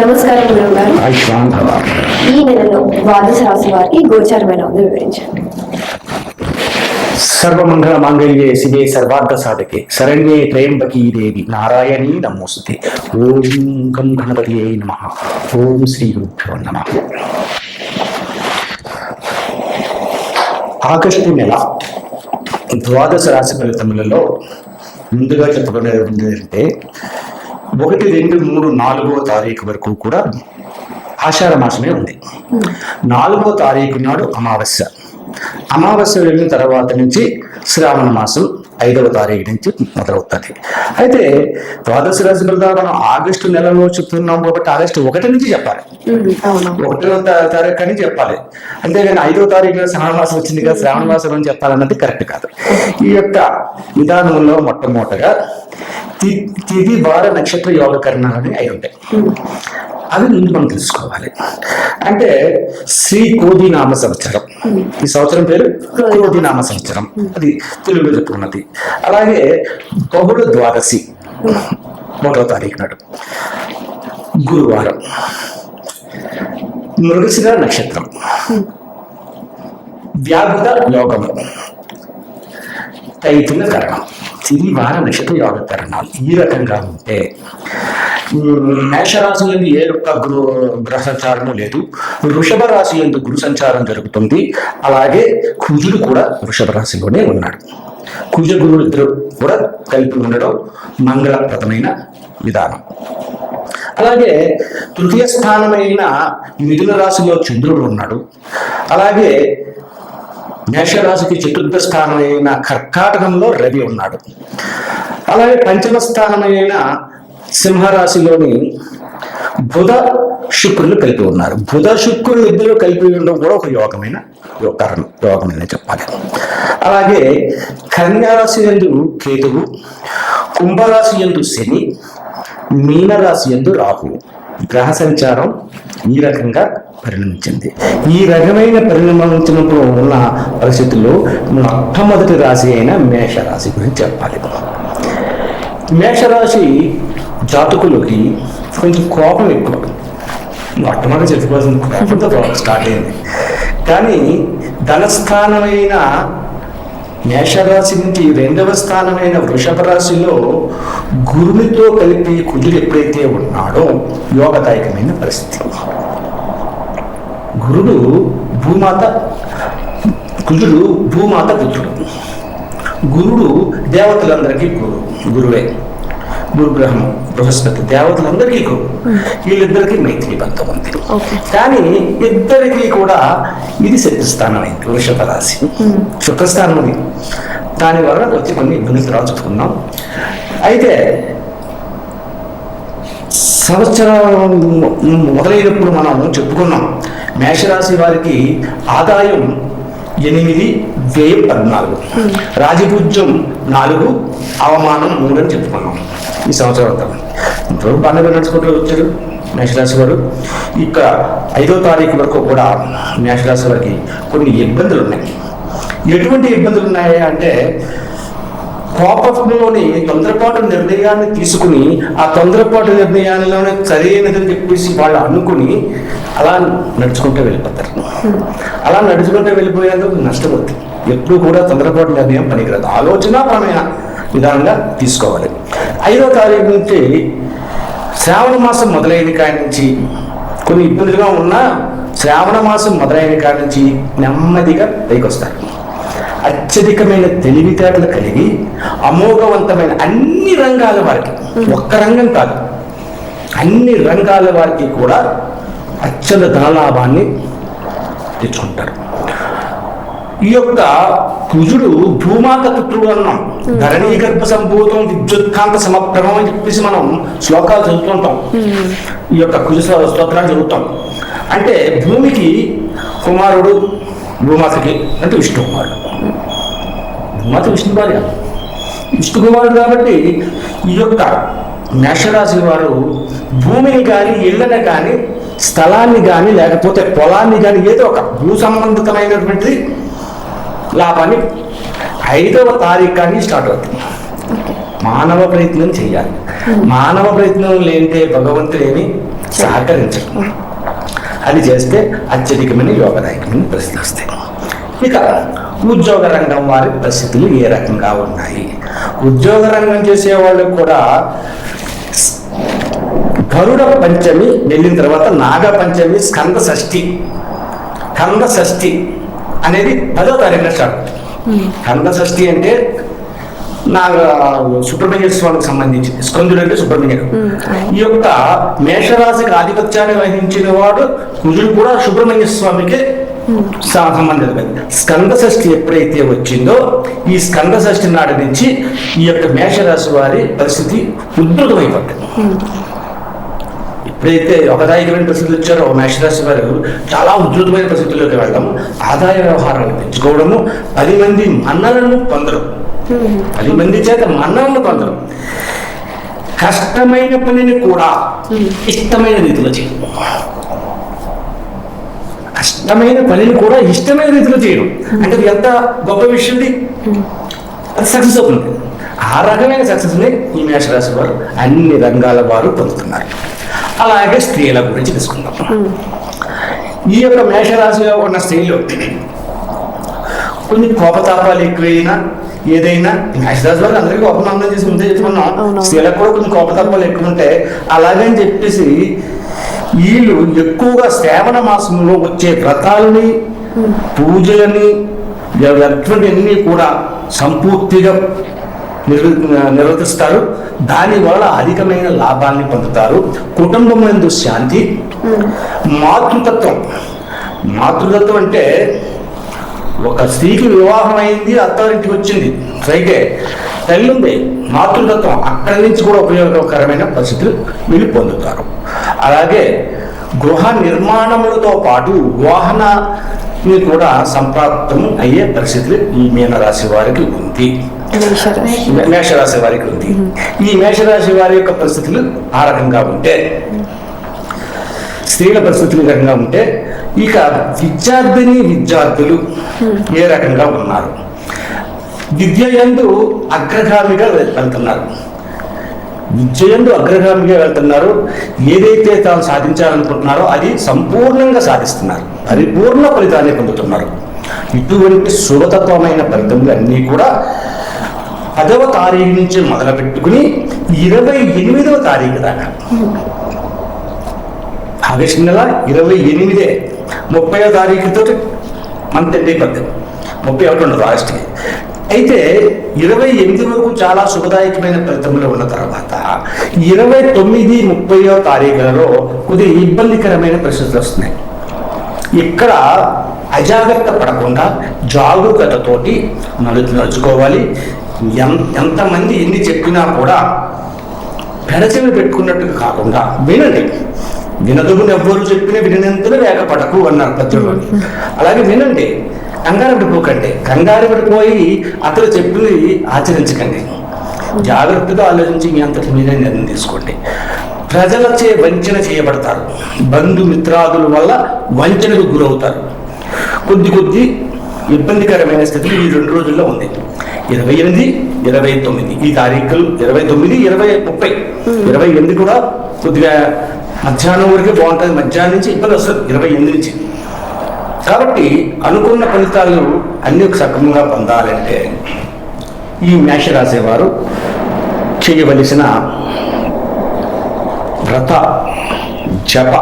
నమస్కారం గురువు గారు. ఈ నెలలో ద్వాదశ రాశి వారికి గోచారమైన ఉందో వివరించండి. సర్వమంగళ మాంగళ్యే శివే సర్వార్థ సాధకే. శరణ్యే త్రయంబకీ దేవి. నారాయణీ నమోస్తుతే. ఓం గం గణపతి నమ. ఓం శ్రీ గురుభ్యో నమ. ఆగస్టు నెల ద్వాదశ రాశి ఫలితములలో ముందుగా చెప్పబడేది ఏంటంటే ఒకటి రెండు మూడు నాలుగవ తారీఖు వరకు కూడా ఆషాఢ మాసమే ఉంది. నాలుగో తారీఖు నాడు అమావాస్య. అమావాస్య వెళ్ళిన తర్వాత నుంచి శ్రావణ మాసం ఐదవ తారీఖు నుంచి మొదలవుతుంది. అయితే ద్వాదశ రాశి ఫలితాలు మనం ఆగస్టు నెలలో చెప్తున్నాం కాబట్టి ఆగస్టు ఒకటి నుంచి చెప్పాలి. ఒకటో తారీఖు అని చెప్పాలి. అంతేగాని ఐదో తారీఖున శ్రావణ మాసం వచ్చింది కదా శ్రావణ మాసం అని చెప్పాలన్నది కరెక్ట్ కాదు. ఈ యొక్క విధానంలో మొట్టమొదటగా తి- వార నక్షత్ర యోగ కరణాలని అయి ఉంటాయి అవి ముందు మనం తెలుసుకోవాలి. అంటే శ్రీ కోదినామ సంవత్సరం. ఈ సంవత్సరం పేరు కోదినామ సంవత్సరం. అది తెలుగులో చెప్పుకున్నది అలాగే బహుళ ద్వాదశి ఒకటో తారీఖు నాడు. గురువారం. మృగశిర నక్షత్రం. వ్యాఘ్ర యోగము తైతుల కరణం. తిరి నక్షత్ర యోగ కరణాలు ఈ రకంగా ఉంటే ఉమ్, ఏ యొక్క గురు గ్రహ సంచారము లేదు. వృషభ రాశి ఎందు గురు సంచారం జరుగుతుంది. అలాగే కుజుడు కూడా వృషభ రాశిలోనే ఉన్నాడు. కుజ గురువులు ఇద్దరు కూడా కలిపి ఉండడం మంగళప్రదమైన విధానం. అలాగే తృతీయ స్థానమైన మిథున రాశిలో చంద్రుడు ఉన్నాడు. అలాగే మేషరాశికి చతుర్థ స్థానమైన కర్కాటకంలో రవి ఉన్నాడు. అలాగే పంచమ స్థానమైన సింహరాశిలోని బుధ శుక్రులు కలిపి ఉన్నారు. బుధ శుక్రులు ఇద్దరు కలిపి ఉండడం కూడా ఒక యోగమైన యోగ- కారణం యోగమైన చెప్పాలి. అలాగే కన్యారాశి ఎందు కేతువు కుంభరాశి ఎందు శని మీనరాశి ఎందు రాహువు. గ్రహ సంచారం ఈ రకంగా పరిణమించింది. ఈ రకమైన పరిణమించినప్పుడు ఉన్న పరిస్థితుల్లో మొట్టమొదటి రాశి అయిన మేషరాశి గురించి చెప్పాలి మేషరాశి జాతకులకి కొంచెం కోపం ఎక్కువ. మొట్టమొదటి చెప్పుకోవాల్సిన కోపంతో స్టార్ట్ అయింది. కానీ ధనస్థానమైన మేషరాశి నుంచి రెండవ స్థానమైన వృషభ రాశిలో గురునితో కలిపి కుజుడు ఎప్పుడైతే ఉన్నాడో యోగదాయకమైన పరిస్థితి. గురుడు భూమాత కుజుడు భూమాత పుత్రుడు. గురుడు దేవతలందరికీ గురు గురువే. గురు బ్రహ్మ బృహస్పతి దేవతలందరికీ గురు వీళ్ళిద్దరికీ మైత్రి బంధం ఉంది. కానీ ఇద్దరికి కూడా ఇది శత్రుస్థానం అయింది వృషభ రాశి. శుక్రస్థానం అది. దాని వల్ల వచ్చి కొన్ని ఇబ్బందులు తర్వాత చెప్పుకున్నాం అయితే సంవత్సరం మొదలైనప్పుడు మనం చెప్పుకున్నాం మేషరాశి వారికి ఆదాయం ఎనిమిది వ్యయం పద్నాలుగు. రాజపూజ్యం నాలుగు అవమానం మూడు అని చెప్పుకున్నాం. ఈ సంవత్సరం అంతా. ఇప్పుడు బాగా నడుచుకుంటూ వచ్చారు మేషరాశి వారు. ఇక ఐదో తారీఖు వరకు కూడా మేషరాశి వారికి కొన్ని ఇబ్బందులు ఉన్నాయి. ఎటువంటి ఇబ్బందులు ఉన్నాయి అంటే కోపంలోని తొందరపాటు నిర్ణయాన్ని తీసుకుని ఆ తొందరపాటు నిర్ణయాలలోనే సరైనదని చెప్పేసి వాళ్ళు అనుకుని అలా నడుచుకుంటూ వెళ్ళిపోతారు. అలా నడుచుకుంటూ వెళ్ళిపోయేందుకు నష్టం అవుతుంది ఎప్పుడు కూడా తొందరపాటు నిర్ణయం పనికిరాదు. ఆలోచనాపరమైన విధానంగా తీసుకోవాలి. ఐదో తారీఖు నుంచి శ్రావణ మాసం మొదలైన కాడి నుంచి కొన్ని ఇబ్బందులుగా ఉన్నా శ్రావణ మాసం మొదలైన కాడి నుంచి నెమ్మదిగా పైకి వస్తారు అత్యధికమైన తెలివితేటలు కలిగి అమోఘవంతమైన అన్ని రంగాల వారికి ఒక్క రంగం కాదు అన్ని రంగాల వారికి కూడా అత్యంత ధనలాభాన్ని తెచ్చుకుంటారు. ఈ యొక్క కుజుడు భూమాత పుత్రుడు అన్నాం. ధరణీ గర్భ సంభూతం విద్యుత్కాంత సమప్రభం అని చెప్పేసి మనం శ్లోకాలు చదువుతుంటాం. ఈ యొక్క కుజ స్తోత్రాలు చదువుతాం. అంటే భూమికి కుమారుడు భూమాతకి అంటే విష్ణుకుమారుడు. కుమారుడు విష్ణు భార్య. విష్ణు కుమారుడు కాబట్టి ఈ యొక్క మేషరాశి వారు భూమిని కానీ ఇళ్ళని కానీ స్థలాన్ని కానీ లేకపోతే పొలాన్ని కానీ ఏదో ఒక భూ సంబంధితమైనటువంటి లాభాన్ని ఐదవ తారీఖు కానీ స్టార్ట్ అవుతుంది. మానవ ప్రయత్నం చేయాలి. మానవ ప్రయత్నం లేనిదే భగవంతుడేమి సహకరించడం. అది చేస్తే అత్యధికమైన యోగదాయకమైన పరిస్థితి వస్తాయి. ఇక ఉద్యోగ రంగం వారి పరిస్థితులు ఏ రకంగా ఉన్నాయి? ఉద్యోగ రంగం చేసే వాళ్ళకు కూడా గరుడ పంచమి వెళ్ళిన తర్వాత నాగ పంచమి స్కంద షష్ఠి కంద షష్ఠి అనేది పదో తారీఖున స్టార్ట్. కంద షష్ఠి అంటే నాగ సుబ్రహ్మణ్య స్వామికి సంబంధించి స్కందుడు అంటే సుబ్రహ్మణ్యుడు. ఈ యొక్క మేషరాశికి ఆధిపత్యాన్ని వహించిన వాడు కుజుడు కూడా సుబ్రహ్మణ్య స్వామికి స- సంబంధితమైనది స్కంద షష్ఠి ఎప్పుడైతే వచ్చిందో ఈ స్కంద షష్ఠి నాటి నుంచి ఈ యొక్క మేషరాశి వారి పరిస్థితి ఉద్భుతమైపోతుంది ఎప్పుడైతే ఒకదాయకమైన పరిస్థితులు వచ్చారో మేషరాశి వారు చాలా ఉధృతమైన పరిస్థితుల్లోకి వెళ్ళడం ఆదాయ వ్యవహారాన్ని పెంచుకోవడము పది మంది మన్నలను పొందడం. పది మంది చేత మన్నలను పొందడం. కష్టమైన పనిని కూడా ఇష్టమైన రీతిలో చేయడం. కష్టమైన పనిని కూడా ఇష్టమైన రీతిలో చేయడం. అంటే అది ఎంత గొప్ప విషయం. అది సక్సెస్ అవుతుంది ఆ రకమైన సక్సెస్ని ఈ మేషరాశి వారు అన్ని రంగాల వారు పొందుతున్నారు. అలాగే స్త్రీల గురించి తీసుకుందాం ఈ యొక్క మేషరాశిలో ఉన్న స్త్రీలు కొన్ని కోపతాపాలు ఎక్కువైనా ఏదైనా మేషరాశి వారు అందరికీ కోపనామం చేసి ముందే చెప్పుకున్నాం. స్త్రీలకు కూడా కొన్ని కోపతాపాలు ఎక్కువ ఉంటాయి అలాగని చెప్పేసి వీళ్ళు ఎక్కువగా శ్రావణ మాసంలో వచ్చే వ్రతాలని పూజలని అటువంటివన్నీ కూడా సంపూర్తిగా నిర్వ నిర్వర్తిస్తారు దానివల్ల అధికమైన లాభాన్ని పొందుతారు. కుటుంబం ఎందు శాంతి. మాతృతత్వం. మాతృతత్వం అంటే ఒక స్త్రీకి వివాహం అయింది అత్తారింటికి వచ్చింది. సైకే తల్లి ఉంది. మాతృతత్వం అక్కడి నుంచి కూడా ఉపయోగకరమైన పరిస్థితులు వీళ్ళు పొందుతారు. అలాగే గృహ నిర్మాణములతో పాటు వాహనాన్ని కూడా సంప్రాప్తం అయ్యే పరిస్థితులు ఈ మీనరాశి వారికి ఉంది. మేషరాశి. వారికి ఉంది. ఈ మేషరాశి వారి యొక్క పరిస్థితులు ఆ రకంగా ఉంటే స్త్రీల పరిస్థితులు రకంగా ఉంటే ఇక విద్యార్థిని విద్యార్థులు ఏ రకంగా ఉన్నారు? విద్య యందు అగ్రగామిగా వెళ్- వెళ్తున్నారు. విజయంలో అగ్రగామిగా వెళ్తున్నారు. ఏదైతే తాను సాధించాలనుకుంటున్నారో అది సంపూర్ణంగా సాధిస్తున్నారు. పరిపూర్ణ ఫలితాన్ని పొందుతున్నారు. ఇటువంటి శుభతత్వమైన ఫలితములు అన్నీ కూడా పదవ తారీఖు నుంచి మొదలు పెట్టుకుని ఇరవై ఎనిమిదవ తారీఖు దాకా. ఆగస్టు నెల ఇరవై ఎనిమిదే ముప్పై తారీఖుతో మంత్ ఎండ్ అయిపోద్ది ముప్పై ఒకటి ఉండదు ఆగస్టుకి. అయితే ఇరవై ఎనిమిది వరకు చాలా శుభదాయకమైన ఫలితములు ఉన్న తర్వాత ఇరవై తొమ్మిది ముప్పయో తారీఖులలో కొద్దిగా ఇబ్బందికరమైన పరిస్థితులు వస్తున్నాయి. ఇక్కడ అజాగ్రత్త పడకుండా జాగరూకతతోటి నడు నడుచుకోవాలి ఎంతమంది ఎన్ని చెప్పినా కూడా పెడచెవి పెట్టుకున్నట్టుగా కాకుండా వినండి. వినదుగుని ఎవ్వరు చెప్పిన వినంతనే వేగపడకు అన్నారు పద్యంలో అలాగే వినండి. కంగారు పడిపోకండి కంగారు పడిపోయి అతను చెప్పింది ఆచరించకండి. జాగ్రత్తగా ఆలోచించి మీ అంతటి మీరే నిర్ణయం తీసుకోండి. ప్రజలచే వంచన చేయబడతారు. బంధుమిత్రాదుల వల్ల వంచనకు గురవుతారు. కొద్ది కొద్ది ఇబ్బందికరమైన స్థితి ఈ రెండు రోజుల్లో ఉంది. ఇరవై ఎనిమిది ఇరవై తొమ్మిది. ఈ తారీఖులు ఇరవై తొమ్మిది ఇరవై ముప్పై. ఇరవై ఎనిమిది కూడా కొద్దిగా మధ్యాహ్నం వరకే బాగుంటుంది. మధ్యాహ్నం నుంచి ఇబ్బంది వస్తుంది. ఇరవై ఎనిమిది నుంచి. కాబట్టి అనుకున్న ఫలితాలు అన్ని సక్రమంగా పొందాలంటే ఈ మేషరాశి వారు చేయవలసిన వ్రత జప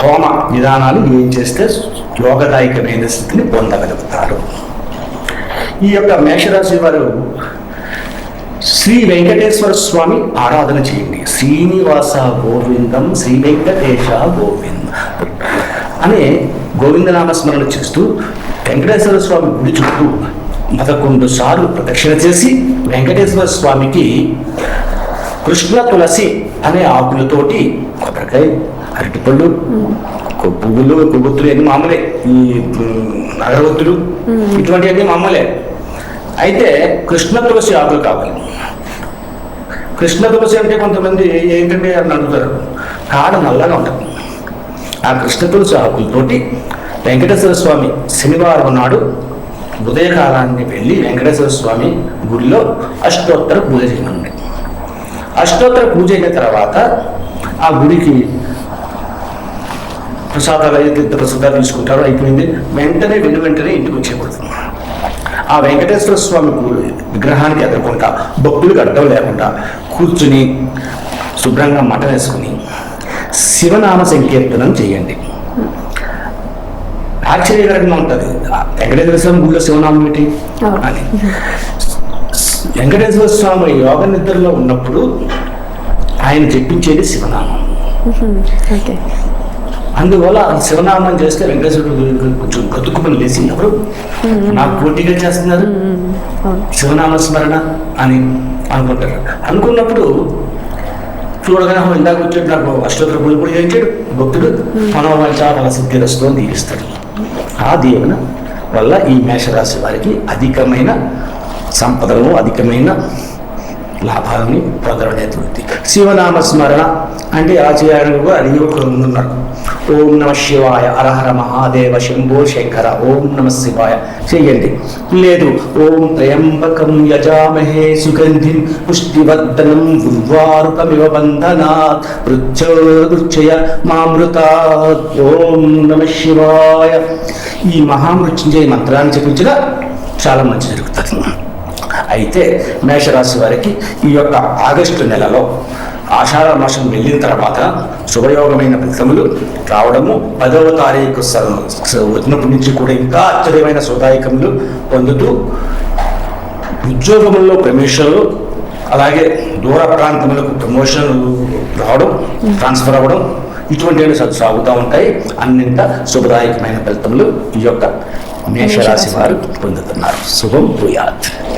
హోమ విధానాలు ఏం చేస్తే యోగదాయకమైన స్థితిని పొందగలుగుతారు. ఈ యొక్క మేషరాశి వారు శ్రీ వెంకటేశ్వర స్వామి ఆరాధన చేయండి. శ్రీనివాస గోవిందం శ్రీ వెంకటేశ గోవిందం. అనే గోవిందనామస్మరణ చేస్తూ వెంకటేశ్వర స్వామి గుడి చుట్టూ పదకొండు సార్లు ప్రదక్షిణ చేసి వెంకటేశ్వర స్వామికి కృష్ణ తులసి అనే ఆకులతోటి కొబ్బరికాయ అరటిపళ్ళు పువ్వులు కొవ్వొత్తులు అన్ని మామూలే. ఈ అగరవత్తులు ఇటువంటివన్నీ మామూలే. అయితే కృష్ణ తులసి ఆకులు కావాలి. కృష్ణ తులసి అంటే కొంతమంది ఏంటంటే అని అడుగుతారు. కాడ నల్లగా ఉంటుంది. ఆ కృష్ణ తులసి ఆకులతోటి వెంకటేశ్వర స్వామి శనివారం నాడు ఉదయకాలాన్ని వెళ్ళి వెంకటేశ్వర స్వామి గుడిలో అష్టోత్తర పూజ చేయమండి అష్టోత్తర పూజ అయిన తర్వాత ఆ గుడికి ప్రసాదాలు అయితే ప్రసాదాలు తీసుకుంటారో అయిపోయింది. వెంటనే వెను వెంటనే ఇంటికి వచ్చేయకూడదు. ఆ వెంకటేశ్వర స్వామి విగ్రహానికి ఎదుర్కొంటా భక్తులకు అడ్డం లేకుండా కూర్చుని శుభ్రంగా మట వేసుకుని శివనామ సంకీర్తనం చేయండి. ఆశ్చర్యకరంగా ఉంటుంది. వెంకటేశ్వర స్వామి గుడిలో శివనామం ఏంటి. అని. వెంకటేశ్వర స్వామి యోగ నిద్రలో ఉన్నప్పుడు ఆయన చెప్పించేది శివనామం. అందువల్ల శివనామం చేస్తే వెంకటేశ్వరుడు కొంచెం గతుక్కుమని లేచినప్పుడు నాకు పోటీగా చేస్తున్నారు. శివనామ స్మరణ అని అనుకుంటారు. అనుకున్నప్పుడు చూడగానే ఇందాక వచ్చాడు నాకు అష్టోత్తర పూజ కూడా చేయించాడు. భక్తుడు మనోవంచ ఫల సిద్ధిరస్తు దీవిస్తాడు. ఆ దీవెన వల్ల ఈ మేషరాశి వారికి అధికమైన సంపదలు అధికమైన లాభాలని పొందడం శివనామ స్మరణ అంటే ఎలా చేయాలని కూడా అడిగి ఒకరు ముందున్నారు. ఓం నమ శివాయ అరహర మహాదేవ శంభో శంకర ఓం నమ శివాయ చెయ్యండి. లేదు ఓం త్రయంబకం యజామహే సుగంధిం పుష్టివర్ధనం ఉర్వారుకమివ బంధనాత్ మృత్యోర్చయ మామృతాత్. ఓం నమ శివాయ. ఈ మహామృత్యుంజయ మంత్రాన్ని చెప్పించగా చాలా మంచి జరుగుతుంది. అయితే మేషరాశి వారికి ఈ యొక్క ఆగస్టు నెలలో ఆషాఢ మాసం వెళ్ళిన తర్వాత శుభయోగమైన ఫలితములు రావడము. పదవ తారీఖు స- వచ్చినప్పటి నుంచి కూడా ఇంకా ఆశ్చర్యమైన శుభదాయకములు పొందుతూ ఉద్యోగంలో ప్రమోషన్లు అలాగే దూర ప్రాంతములకు ప్రమోషన్లు రావడం ట్రాన్స్ఫర్ అవ్వడం ఇటువంటి సాగుతూ ఉంటాయి. అన్నింట శుభదాయకమైన ఫలితములు ఈ యొక్క మేషరాశి వారు పొందుతున్నారు. శుభం భూయాత్.